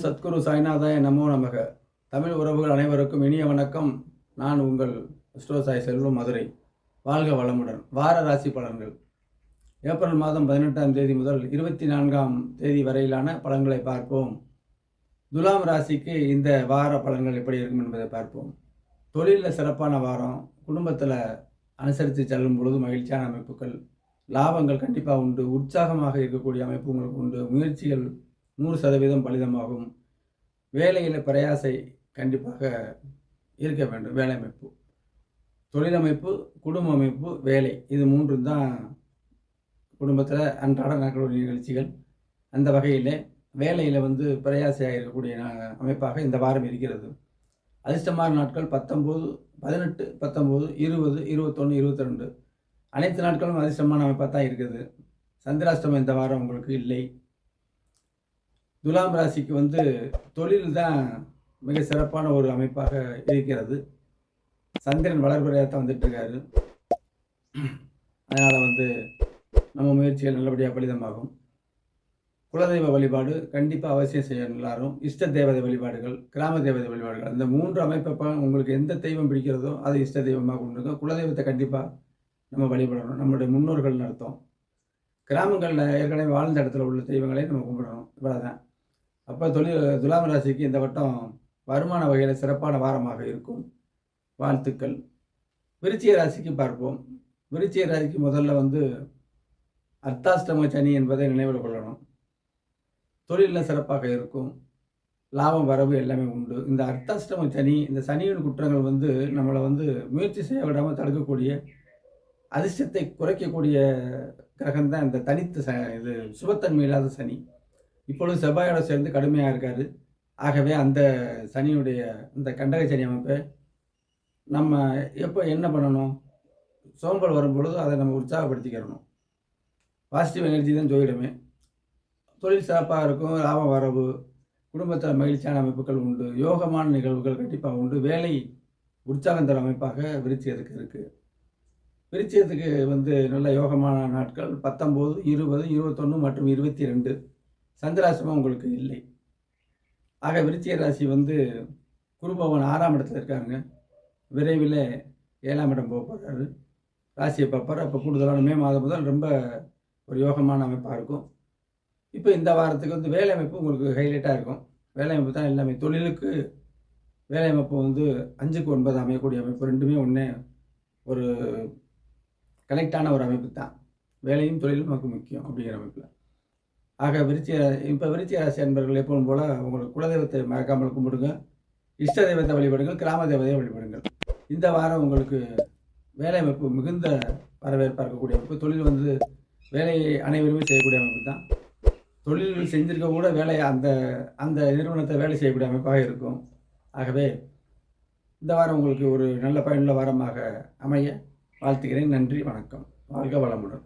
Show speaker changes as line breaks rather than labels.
சத்குரு சாய்நாதாய நமோ நமக. தமிழ் உறவுகள் அனைவருக்கும் இனிய வணக்கம். நான் உங்கள் ஸ்டோ சாய் செல்வம் மதுரை. வாழ்க வளமுடன். வார ராசி பலன்கள். ஏப்ரல் மாதம் பதினெட்டாம் தேதி முதல் இருபத்தி நான்காம் தேதி வரையிலான பலன்களை பார்ப்போம். துலாம் ராசிக்கு இந்த வார பலன்கள் எப்படி இருக்கும் என்பதை பார்ப்போம். தொழிலில் சிறப்பான வாரம். குடும்பத்தில் அனுசரித்து செல்லும் பொழுது மகிழ்ச்சியான அமைப்புகள். லாபங்கள் கண்டிப்பாக உண்டு. உற்சாகமாக இருக்கக்கூடிய அமைப்பு உங்களுக்கு உண்டு. முயற்சிகள் நூறு சதவீதம் பலிதமாகும். வேலையில் பிரயாசை கண்டிப்பாக இருக்க வேண்டும். வேலை அமைப்பு தொழிலமைப்பு குடும்ப அமைப்பு வேலை இது மூன்று தான் குடும்பத்தில் அன்றாட நடக்கக்கூடிய நிகழ்ச்சிகள். அந்த வகையில் வேலையில் வந்து பிரயாசையாக இருக்கக்கூடிய அமைப்பாக இந்த வாரம் இருக்கிறது. அதிர்ஷ்டமான நாட்கள் பத்தொம்போது பதினெட்டு பத்தொம்போது இருபது இருபத்தொன்று இருபத்தி ரெண்டு அனைத்து நாட்களும் அதிர்ஷ்டமான அமைப்பாக தான் இருக்குது. சந்திராஷ்டமம் இந்த வாரம் உங்களுக்கு இல்லை. துலாம் ராசிக்கு வந்து தொழில் தான் மிக சிறப்பான ஒரு அமைப்பாக இருக்கிறது. சந்திரன் வளர்பிறையாக தான் வந்துட்டு அதனால் வந்து நம்ம முயற்சிகள் நல்லபடியாக பலிதமாகும். குலதெய்வ வழிபாடு கண்டிப்பாக அவசியம் செய்யணும் எல்லாரும். இஷ்ட தேவதை வழிபாடுகள் கிராம தேவதை வழிபாடுகள் அந்த மூன்று அமைப்பை உங்களுக்கு எந்த தெய்வம் பிடிக்கிறதோ அதை இஷ்ட தெய்வமாக கொண்டுங்க குலதெய்வத்தை கண்டிப்பாக நம்ம வழிபடணும். நம்மளுடைய முன்னோர்கள் நடத்தும். கிராமங்களில் ஏற்கனவே வாழ்ந்த இடத்துல உள்ள தெய்வங்களை நம்ம கும்பிடணும். இவ்வளோதான் அப்போ தொழில் துலாம் ராசிக்கு இந்த வட்டம் வருமான வகையில் சிறப்பான வாரமாக இருக்கும். வாழ்த்துக்கள். விருச்சிய ராசிக்கு பார்ப்போம். விருச்சிய ராசிக்கு முதல்ல வந்து அர்த்தாஷ்டம சனி என்பதை நினைவில் கொள்ளணும். தொழிலில் சிறப்பாக இருக்கும். லாபம் வரவு எல்லாமே உண்டு. இந்த அர்த்தாஷ்டம சனி இந்த சனியின் குற்றங்கள் வந்து நம்மளை வந்து முயற்சி செய்ய விடாமல் தடுக்கக்கூடிய அதிர்ஷ்டத்தை குறைக்கக்கூடிய கிரகம் தான் இந்த தனித்த ச இது சுபத்தன்மை இல்லாத சனி. இப்பொழுது செவ்வாயோட சேர்ந்து கடுமையாக இருக்காரு. ஆகவே அந்த சனியுடைய இந்த கண்டக சனி அமைப்பை நம்ம எப்போ என்ன பண்ணணும்? சோம்பல் வரும் பொழுது அதை நம்ம உற்சாகப்படுத்திக்கிறணும் பாசிட்டிவ் எனர்ஜி தான் ஜோதிடமே. தொழில் சிறப்பாக இருக்கும் லாபம் வரவு குடும்பத்தில் மகிழ்ச்சியான அமைப்புகள் உண்டு யோகமான நிகழ்வுகள் கண்டிப்பாக உண்டு வேலை உற்சாகம் தர அமைப்பாக விருச்சியத்துக்கு இருக்குது விருச்சியத்துக்கு வந்து நல்ல யோகமான நாட்கள் பத்தொம்போது இருபது இருபத்தொன்று மற்றும் இருபத்தி ரெண்டு. சந்திராசிரமம் உங்களுக்கு இல்லை. ஆக விருச்சிக ராசி வந்து குருபவன் ஆறாம் இடத்துல இருக்காங்க விரைவில் ஏழாம் இடம் போக போகிறாரு ராசியை பார்ப்பார். அப்போ கூடுதலான மே மாதம் முதல் ரொம்ப ஒரு யோகமான அமைப்பாக இருக்கும். இப்போ இந்த வாரத்துக்கு வந்து வேலை அமைப்பு உங்களுக்கு ஹைலைட்டாக இருக்கும். வேலை அமைப்பு தான் எல்லாமே. தொழிலுக்கு வேலை அமைப்பு வந்து அஞ்சுக்கு ஒன்பது அமையக்கூடிய அமைப்பு ரெண்டுமே ஒன்றே ஒரு கனெக்டான ஒரு அமைப்பு தான். வேலையும் தொழிலும் நமக்கு முக்கியம் அப்படிங்கிற அமைப்பில். ஆக விருச்சிக இப்போ விருச்சிக ராசி அன்பர்கள் எப்பவும் போல் உங்களுக்கு குலதெய்வத்தை மறக்காமல் கும்பிடுங்க. இஷ்ட தெய்வத்தை வழிபடுங்கள் கிராம தேவதையை வழிபடுங்கள். இந்த வாரம் உங்களுக்கு வேலை அமைப்பு மிகுந்த வரவேற்பாக இருக்கக்கூடிய அமைப்பு. தொழில் வந்து வேலையை அனைவருமே செய்யக்கூடிய அமைப்பு தான். தொழில்கள் செஞ்சிருக்க கூட வேலையை அந்த அந்த நிறுவனத்தை வேலை செய்யக்கூடிய அமைப்பாக இருக்கும். ஆகவே இந்த வாரம் உங்களுக்கு ஒரு நல்ல பயனுள்ள வாரமாக அமைய வாழ்த்துகிறேன். நன்றி வணக்கம். வாழ்க வளமுடன்.